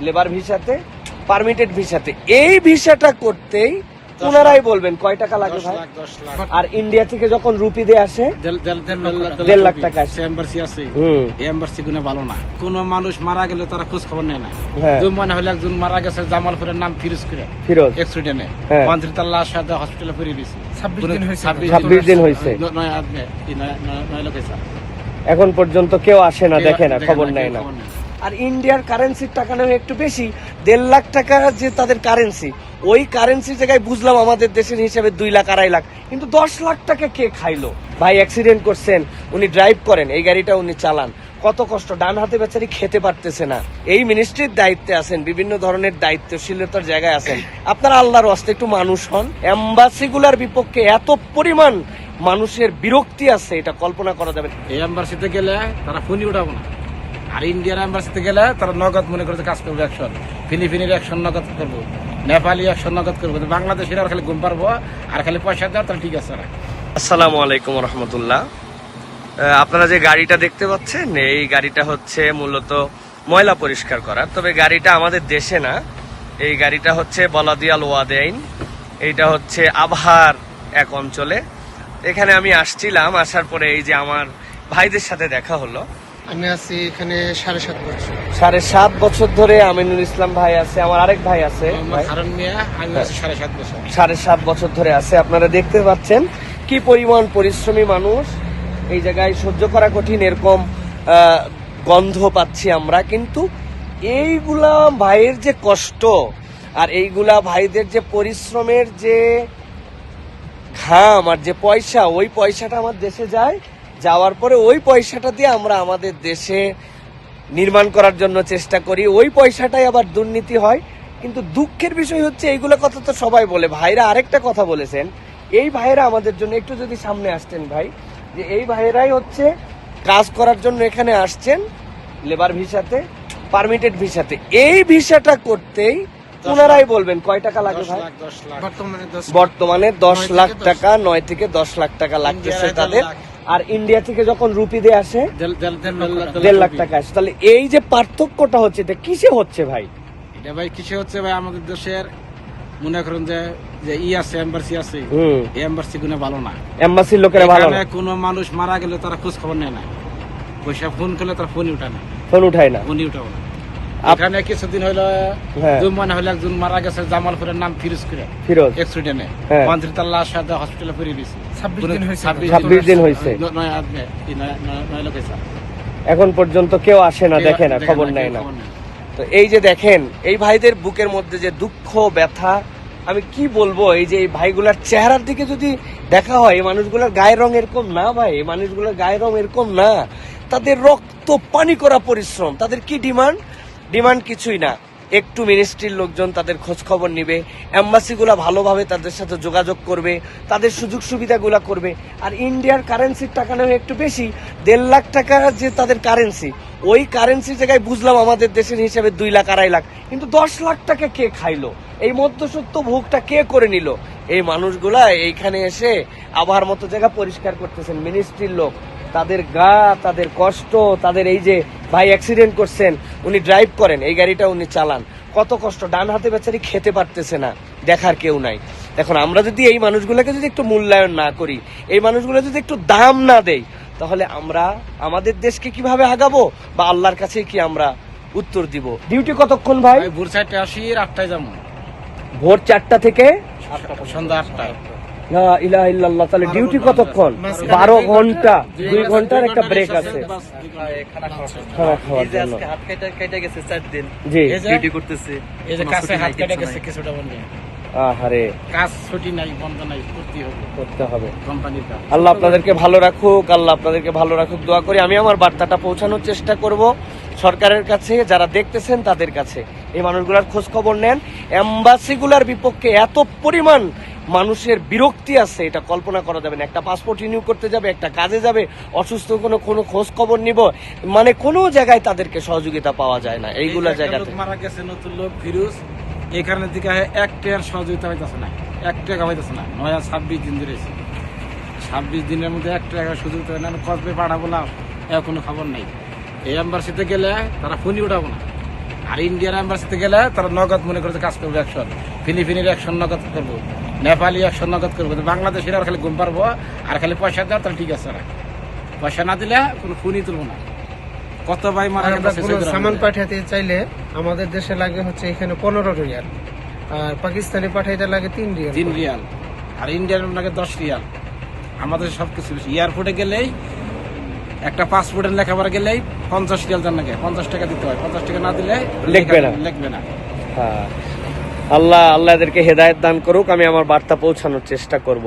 Labour ভিসাতে permitted ভিসাতে এই ভিসাটা করতেই ওনারাই বলবেন কয় টাকা লাগে ভাই? আর ইন্ডিয়া থেকে যখন রুপি দিয়ে আসে দেড়- লাখ- টাকা। আছে। সে এম্বাসি আছে। এই এম্বাসি গুলো ভালো না। কোন মানুষ মারা গেলে তারা খোঁজ খবর নেয় না। হ্যাঁ। দুই মনে হলে একজন মারা গেছে জামালপুরের নাম ফিরোজ করে। ফিরোজ। এক্সিডেন্টে হ্যাঁ। মন্ত্রী তার লাশ সাথে হসপিটালে পড়ে দিয়েছে। ছাব্বিশ দিন হয়েছে। ছাব্বিশ দিন হয়েছে। নয় লোক এখন পর্যন্ত কেউ আসে না দেখে না খবর নেয় না। খবর নেয়। আর ইন্ডিয়ার কারেন্সির টাকা নেবে একটু বেশি, দেড় লাখ টাকা যে তাদের কারেন্সি ওই কারেন্সি জায়গায় বুঝলাম আমাদের দেশের হিসাবে দুই লাখ, আড়াই লাখ। কিন্তু দশ লাখ টাকা কে খাইলো? ভাই অ্যাক্সিডেন্ট করছেন, উনি ড্রাইভ করেন, এই গাড়িটা উনি চালান। কত কষ্ট, ডান হাতে বেচারি খেতে পারতেছে না। এই মিনিস্ট্রির দায়িত্বে আছেন, বিভিন্ন ধরনের দায়িত্বশীলতার জায়গায় আছেন। আপনারা আল্লাহর হস্তে একটু মানুষ হন। এম্বাসিগুলার বিপক্ষে এত পরিমাণ মানুষের বিরক্তি আছে, এটা কল্পনা করা যাবে এই এম্বাসিতে গেলে তারা ফোনই উঠাবো না। আর ইন্ডিয়ান এম্বাসিতে গেলে তারা নগদ মনে করে কাজ করবে অ্যাকশন ফিলিপিনের অ্যাকশন নগদ করব, নেপালি অ্যাকশন নগদ করব। বাংলাদেশের আর খালি ঘুম পারব আর খালি পয়সা দেওয়া তাহলে ঠিক আছে আসসালামু আলাইকুম রহমতুল্লাহ। আপনারা যে গাড়িটা দেখতে পাচ্ছেন, এই গাড়িটা হচ্ছে মূলত ময়লা পরিষ্কার করার। তবে গাড়িটা আমাদের দেশে না। এই গাড়িটা হচ্ছে বলাদিয়াল ওয়াদেইন। এইটা হচ্ছে আবহার এক অঞ্চলে। এখানে আমি আসছিলাম, আসার পরে এই যে আমার ভাইদের সাথে দেখা হলো। আমি আছি এখানে সাড়ে সাত বছর। সাড়ে সাত বছর ধরে আমিনুল ইসলাম ভাই আছে আমার আরেক ভাই আছে সাড়ে সাত বছর। ধরে আছে আপনারা দেখতে পাচ্ছেন কি পরিমাণ পরিশ্রমী মানুষ। এই জায়গায় সহ্য করা কঠিন এরকম গন্ধ পাচ্ছি আমরা কিন্তু এইগুলা ভাইয়ের যে কষ্ট আর এইগুলা ভাইদের যে পরিশ্রমের যে ঘাম আর যে পয়সা ওই পয়সাটা আমার দেশে যায় যাওয়ার পরে ওই পয়সাটা দিয়ে আমরা আমাদের দেশে নির্মাণ করার জন্য চেষ্টা করি। ওই পয়সাটাই আবার দুর্নীতি হয়। কিন্তু দুঃখের বিষয় হচ্ছে এইগুলো কথা তো সবাই বলে। ভাইরা আরেকটা কথা বলেছেন। এই ভাইরা আমাদের জন্য একটু যদি সামনে আসতেন ভাই যে এই ভাইরাই হচ্ছে কাজ করার জন্য এখানে আসছেন লেবার ভিসাতে পারমিটেড ভিসাতে। এই ভিসাটা করতেই ওনারাই বলবেন কয় টাকা লাগে ভাই? বর্তমানে দশ লাখ টাকা নয় থেকে দশ লাখ টাকা লাগতেছে তাদের। আর ইন্ডিয়া থেকে যখন রুপি দিয়ে আসে দেড়- লাখ- টাকা আসে। তাহলে এই যে পার্থক্যটা হচ্ছে এটা কিসে হচ্ছে ভাই? এটা ভাই কিসে হচ্ছে ভাই? আমাদের দেশের মনে করেন যে যে ই আছে এম্বাসি আছে। এই এম্বাসি গুলো ভালো না। এম্বাসির লোকেরা ভালো না? কোনো মানুষ মারা গেলে তারা খোঁজ খবর নেয় না। পয়সা ফোন করলে তারা ফোনই উঠায় না। ফোন উঠায় না? না। এখানে কিছুদিন হলো হ্যাঁ। দুই মনে হলে একজন মারা গেছে জামালপুরের নাম ফিরোজ। করে ফিরোজ। মন্ত্রী তার লাশ হসপিটালে পড়ে দিয়েছে। ছাব্বিশ দিন হয়েছে। এখন পর্যন্ত কেউ আসে না দেখে না। খবর নেয় না। তো এই যে দেখেন এই ভাইদের বুকের মধ্যে যে দুঃখ ব্যথা আমি কি বলব এই যে এই ভাইগুলার চেহারার দিকে যদি দেখা হয় এই মানুষগুলোর গায়ের রং এরকম না ভাই এই মানুষগুলোর গায়ের রং এরকম না। তাদের রক্ত পানি করা পরিশ্রম তাদের কি ডিমান্ড? ডিমান্ড কিছুই না। একটু মিনিস্ট্রির লোকজন তাদের খোঁজ খবর নিবে অ্যাম্বাসিগুলা ভালোভাবে তাদের সাথে যোগাযোগ করবে, তাদের সুযোগ সুবিধাগুলা করবে। আর ইন্ডিয়ার কারেন্সির টাকা নেবে একটু বেশি, দেড় লাখ টাকা যে তাদের কারেন্সি ওই কারেন্সি জায়গায় বুঝলাম আমাদের দেশের হিসাবে দুই লাখ, আড়াই লাখ। কিন্তু দশ লাখ টাকা কে খাইলো? এই মধ্যসত্ত্ব ভোগটা কে করে নিল? এই মানুষগুলা এইখানে এসে আবার মতো জায়গা পরিষ্কার করতেছেন মিনিস্ট্রির লোক। তাদের গা তাদের কষ্ট তাদের এই যে ভাই অ্যাক্সিডেন্ট করছেন উনি ড্রাইভ করেন এই গাড়িটা উনি চালান। কত কষ্ট ডান হাতে বেচারি খেতে পারতেছে না দেখার কেউ নাই। এখন আমরা যদি এই মানুষগুলোকে যদি একটু মূল্যায়ন না করি এই মানুষগুলো যদি একটু দাম না দেই তাহলে আমরা আমাদের দেশকে কীভাবে আগাবো বা আল্লাহর কাছে কি আমরা উত্তর দিব? ডিউটি কতক্ষণ ভাই? ভোর চারটে আসি আটটায় যাব। ভোর চারটা থেকে সন্ধ্যা আটটায়। লা ইলাহা ইল্লাল্লাহ তাহলে ডিউটি কতক্ষণ? বারো ঘণ্টা। দুই ঘণ্টার একটা ব্রেক আছে। খানা খাওয়ার জন্য। হাত কেটে কেটে গেছে চার দিন। জি। ডিউটি করতেছি। এই যে কোনো কাছে ছুটি হাত নাই, কেটে কিচ্ছু গেছে নাই। কিছুটা বন্ধ আহারে। কাজ ছুটি নাই বন্ধ নাই করতে হবে। করতে হবে। কোম্পানির কাজ। আল্লাহ আপনাদেরকে ভালো রাখুক আল্লাহ আপনাদেরকে ভালো রাখুক। দোয়া করি আমি আমার বার্তাটা পৌঁছানোর চেষ্টা করব। সরকারের কাছে যারা দেখতেছেন তাদের কাছে। এই মানুষগুলার খোঁজ খবর নেন এম্বাসিগুলার বিপক্ষে এত পরিমাণ মানুষের বিরক্তি আছে এটা কল্পনা করা যাবে না। একটা পাসপোর্ট রিনিউ করতে যাবে একটা কাজে যাবে অসুস্থ কোনো কোনো খোঁজ খবর নিব মানে কোনো জায়গায় তাদেরকে সহযোগিতা পাওয়া যায় না এইগুলা জায়গাতে। মারা গেছে নতুন লোক ফিরোজ এই কারণে দিকে এক টাকার সহযোগিতা হইতেছে না এক টাকা হইতেছে না নয় ছাব্বিশ দিন ধরে ছাব্বিশ দিনের মধ্যে এক টাকা সুযোগ হয় না কসবে পাঠাবো না এর কোনো খবর নেই। এই এম্বাসিতে গেলে তারা ফোনই উঠাবো না। আর ইন্ডিয়ার এম্বাসিতে গেলে তারা নগদ মনে করে কাজ করবে অ্যাকশন ফিলিপিনের অ্যাকশন নগদ করব। নেপালি অ্যাকশন নগদ করব। বাংলাদেশের আর খালি ঘুম পারব আর খালি পয়সা দেওয়া তাহলে ঠিক আছে না পয়সা না দিলে কোনো ফোনই তুলবো না। কত ভাই মারা। সামান পাঠাতে চাইলে আমাদের দেশে লাগে হচ্ছে এখানে পনেরো রিয়াল আর পাকিস্তানি পাঠাইতে লাগে তিন রিয়াল। তিন রিয়াল আর ইন্ডিয়ান লাগে দশ রিয়াল। আমাদের সব কিছু বেশি। এয়ারপোর্টে গেলেই একটা পাসপোর্টের লেখাপড়া গেলেই পঞ্চাশ রিয়াল জান নাকি পঞ্চাশ টাকা দিতে হয়। পঞ্চাশ টাকা না দিলে লিখবে না। লিখবে না। হ্যাঁ। আল্লাহ আল্লাহ এদেরকে হেদায়েত দান করুক আমি আমার বার্তা পৌঁছানোর চেষ্টা করব।